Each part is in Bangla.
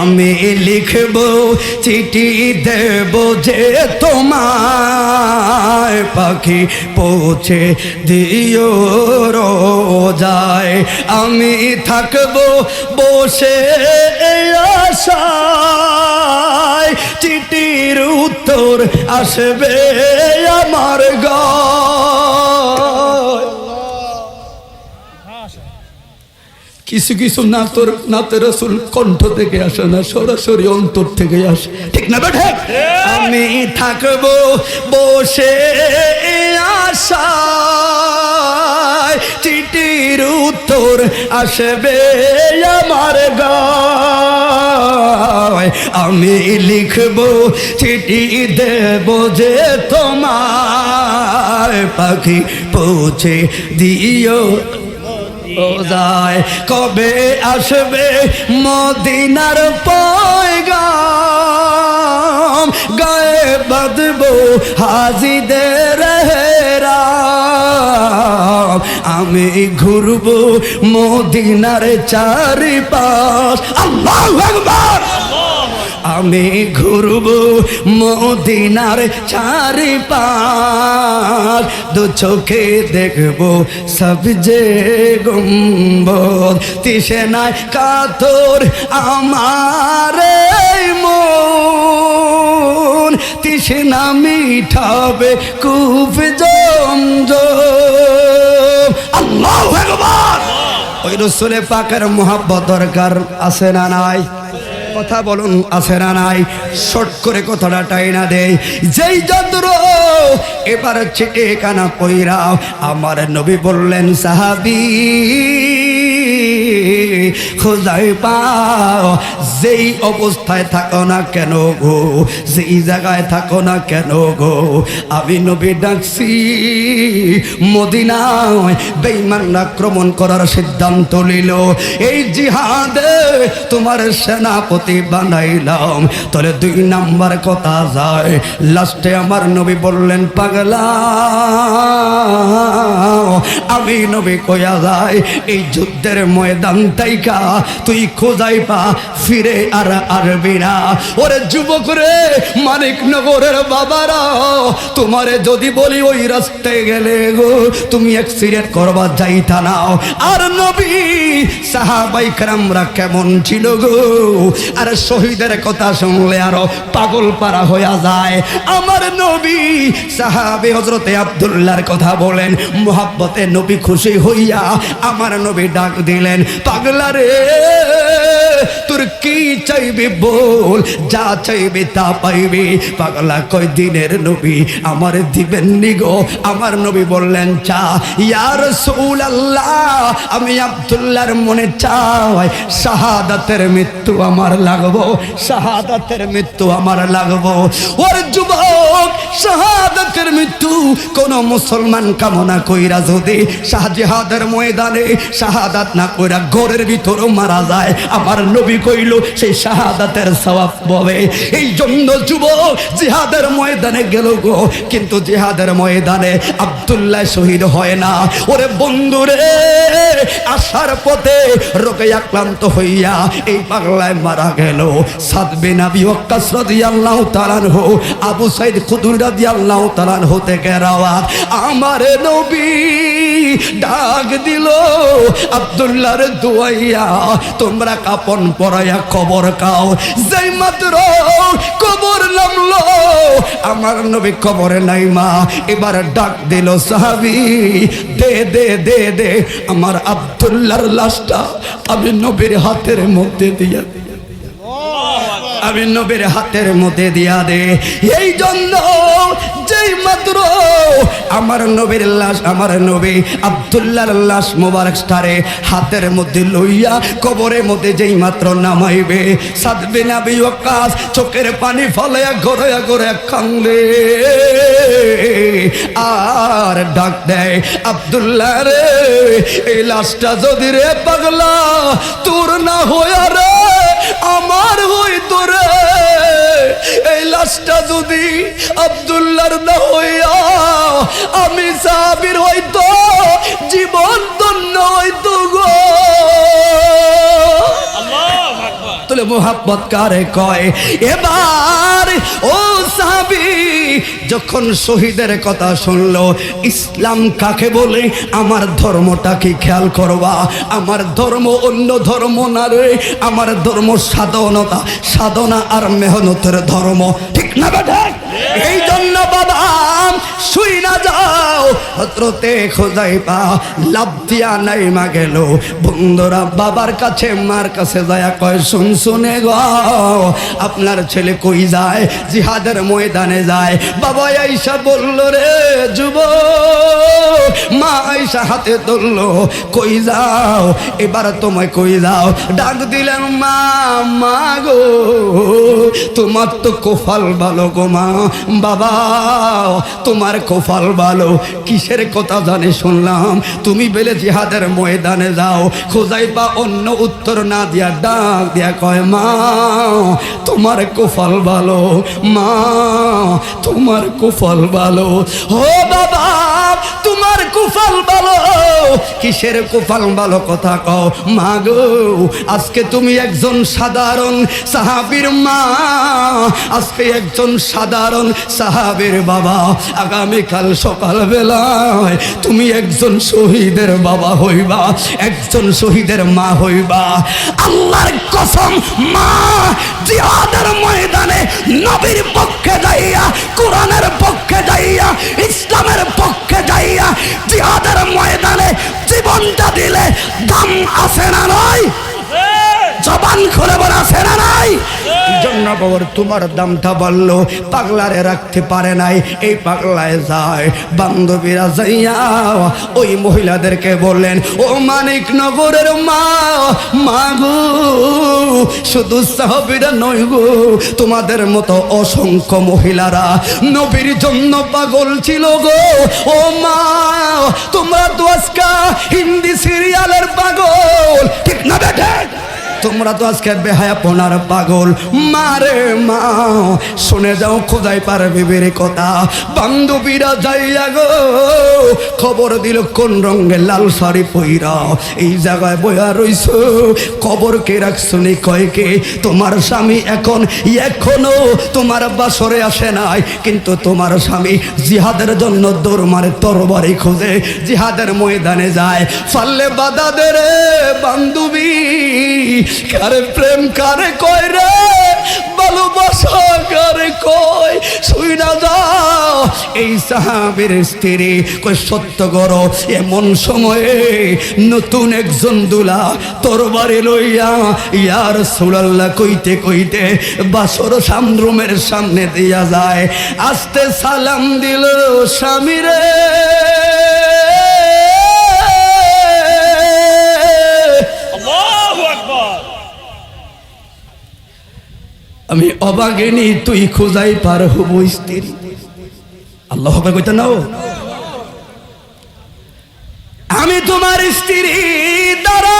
আমি লিখব, চিঠি দেব যে তোমার পাখি পৌঁছে দিও রোজায়। আমি থাকব বসে আশায়, চিঠির উত্তর আসবে আমার গায় কিছু কিছু নাতর নাতে রসুল কণ্ঠ থেকে আসে না, সরাসরি অন্তর থেকে আসে। ঠিক না বেঠে? আমি থাকব বসে আশায়, চিঠির উত্তর আসবে আমার গায়। আমি লিখব, চিঠি দেব যে তোমার পাখি পৌঁছে দিও যায় কবে আসবে মদিনার পয়গাম? গায়ে বদবো হাজিদের আমি ঘুরবো মদিনার চারিপাশ। আল্লাহ একবার আমি ঘুরব, মদিনার চারি পাঁচ দু চোখে দেখব সব যে গম্বর তিসেনায় কাতর আমার মন। তিসেনা মিঠাবে কুফ জম আল্লাহ একবার ওই রসুলে পাকের মোহাব্বত দরকার আছে না নাই? কথা বলুন, আছে না নাই? শর্ট করে কথাটা টাইনা দেয় যেই যন্ত্র, এবার ছিটে কানা পইরা, আমার নবী বললেন, সাহাবি খোঁজাই পাও, যেই অবস্থায় থাকো না কেন গো? যেই জায়গায় থাকো না কেন গো? আমি নবী ডাকছি মদিনায় বেইমান আক্রমণ করার সিদ্ধান্ত নিল। এই জিহাদে তোমার সেনাপতি বানাইলাম। তাহলে দুই নাম্বার কথা যায়, লাস্টে আমার নবী বললেন, পাগলা আমি নবী কয়া যায়, এই যুদ্ধের ময়দান তাইকা তুই খোঁজাই পা, ফিরে আর আরবি না। ওরে যুবক রে, মানিক নগরের বাবারা, তোমারে যদি বলি ওই রাস্তায় গেলে গো, তুমি অ্যাক্সিডেন্ট করবা যাইতা নাও। আর নবী, সাহাবাই কেরামরা কেমন ছিল গো? আর শহীদের কথা শুনলে আরও পাগল পারা হইয়া যায়। আমার নবী, সাহাবে হজরতে আব্দুল্লাহর কথা বলেন, মোহাব্বতে নবী খুশি হইয়া আমার নবী ডাক দিলেন, পাগলা রে, তোর কি চাইবি বল? যা চাইবি তা পাইবি। পাগলা কয়, দিনের নবী আমার দিবেন নিগো আমার নবী বললেন, চা। ইয়ার সৌল আল্লাহ আমি আব্দুল্লাহর মনে চাই, শাহাদাতের মৃত্যু আমার লাগবো, শাহাদাতের মৃত্যু আমার লাগবো। ওর যুবক শাহাদাতের মৃত্যু কোন মুসলমান কামনা কইরা যদি ময়দানে শাহাদাত না কইরা ঘরের মারা যায়, আমার নবী কইল, সেই শাহাদাতের পাবে এই জন্য যুবক জিহাদের ময়দানে গেল গো, কিন্তু জিহাদের ময়দানে আব্দুল্লাহ শহীদ হয় না। ওরে বন্ধুরে আসার পথে রোগে আক্রান্ত হইয়া এই পাগলায় মারা গেল। সাদবে নাবি ওয়াক্কাস আবু সাইদ খুদরি রাদিয়াল্লাহু তাআলা আনহু থেকে রাওয়াত। আমার নবী ডাক দিল, আব্দুল্লাহর দুয়াইয়া, তোমরা কাপন পরাইয়া কবর কাও যেই মাত্র কবর নামলো আমার নবী কবরে নাই মা। এবার ডাক দিল, সাহাবি, দে দে দে দে, আমার আব্দুল্লাহর লাশটা আমি নবীর হাতের মধ্যে দিয়া আমি নবীর হাতের মধ্যে দিয়া দে। এই জন্য যেই মাত্র আমার নবীর লাশ, আমার নবী আব্দুল্লাহর লাশ মোবারক স্টারে হাতের মধ্যে লইয়া কবরের মধ্যে যেই মাত্র নামাইবে, সাদবে নাবি ওকাস চোখের পানি ফলাইয়া গড়াইয়া গড়াইয়া কান্দে। আর ডাক দেয়, আব্দুল্লাহ রে, এই লাশটা যদি রে পাগলা, তোর না হইয়া রে। আমার হইতো রে এই লাশটা যদি আব্দুল্লার না হইয়া আমি সাবির হইতো, জীবন ধন্য হইতো গো। মোহাব্বত কারে কয়? এবার ও সাহাবি যখন শহীদের কথা শুনলো, ইসলাম কাকে বলে? আমার ধর্মটা কি খেয়াল করবা? আমার ধর্ম অন্য ধর্ম না রে, আমার ধর্ম সাধনতা। সাধনা আর মেহনতের ধর্ম, ঠিক না বেটা? এই জন্য বাবা, শুই না যাও। হত্রতে খোঁজাই পা লাভ দিয়া নাই মা গেল। বন্ধুরা, বাবার কাছে, মার কাছে যায় কয়, শুন, শুনে। গো, আপনার ছেলে কই যায়? জিহাদের ময়দানে যায়। বাবা আইসা বলল, রে যুব, মা আইসা হাতে ধরলো, কই যাও? এবার তোমায় কই যাও? ডাক দিলেন, মা মা গো, তোমার তো কোফাল ভালো গো মা। বাবা, তোমার কোফাল ভালো। কিসের কথা জানে শুনলাম। তুমি বেলে জিহাদের ময়দানে যাও। খোঁজাই বা অন্য উত্তর না দিয়া ডাক দিয়া কয় মা তোমার কোফাল ভালো মা তোমার কুফল ভালো। ও বাবা! তোমার কুফল ভালো। কিসের কুফল কথা কও? মা আজকে তুমি একজন সাধারণ সাহাবীর মা। আজকে একজন সাধারণ সাহাবীর বাবা। আগামীকাল সকাল বেলায় তুমি একজন শহীদের বাবা হইবা, একজন শহীদের মা হইবা। আল্লাহর কসম, মা, জিহাদের ময়দানে নবীর পক্ষে যাইয়া, কোরআনের পক্ষে যাইয়া, ইসলামের বাবার তোমার দামটা বলল পাগলারে রাখতে পারে নাই, এই পাগলায় যায়। বান্ধবীরা যাইয়া ওই মহিলাদেরকে বললেন, ও মানিক নগরের মা মা গো, শুধু সাহাবিরা নয় গো, তোমাদের মতো অসংখ্য মহিলারা নবীর জন্য পাগল ছিল গো। ও মা, তোমরা তো আজকা হিন্দি সিরিয়ালের পাগল। তোমরা তো আজকে বেহায়া পোনার পাগল। মারে মা, শুনে যাও, খোদাই পার বিবির কথা। বান্ধবীরা যাইয়া গো, খবর দিল কোন রঙের লাল শাড়ি পইরা। এই জায়গায় বয়া রইছ, খবর কে রাখছনি কয়কে? তোমার স্বামী এখন, এখনও তোমার বাসরে আসে নাই। কিন্তু তোমার স্বামী জিহাদের জন্য দৌড় মারে তরবারি খোঁজে, জিহাদের ময়দানে যায়। ফাল্লে বাধা দে রে বান্ধবী। কারে প্রেম কারে কয় রে? ভালোবাসা কারে কয়? শুই না যাও। এই সাহাবের স্ত্রী কই সত্য করো, এমন সময়ে নতুন একজন দুলা তরবারে লইয়া ইয়ার সুলাল্লা কইতে কইতে বাসর সামরুমের সামনে দিয়া যায়। আস্তে সালাম দিল স্বামীরে। আমি অবাগিনী তুই খোঁজাই পার হব স্ত্রী। আল্লাহ কইতে নাও। আমি তোমার স্ত্রী দ্বারা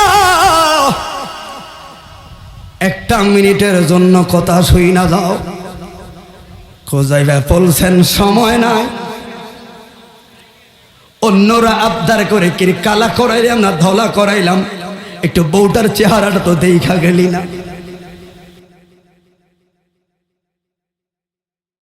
একটা মিনিটের জন্য কথা শুই না যাও। খোঁজাইবা বলছেন, সময় নাই। অন্যরা আবদার করে কি কালা করাইলাম না ধলা করাইলাম। একটু বউটার চেহারাটা তো দেখা গেলি না।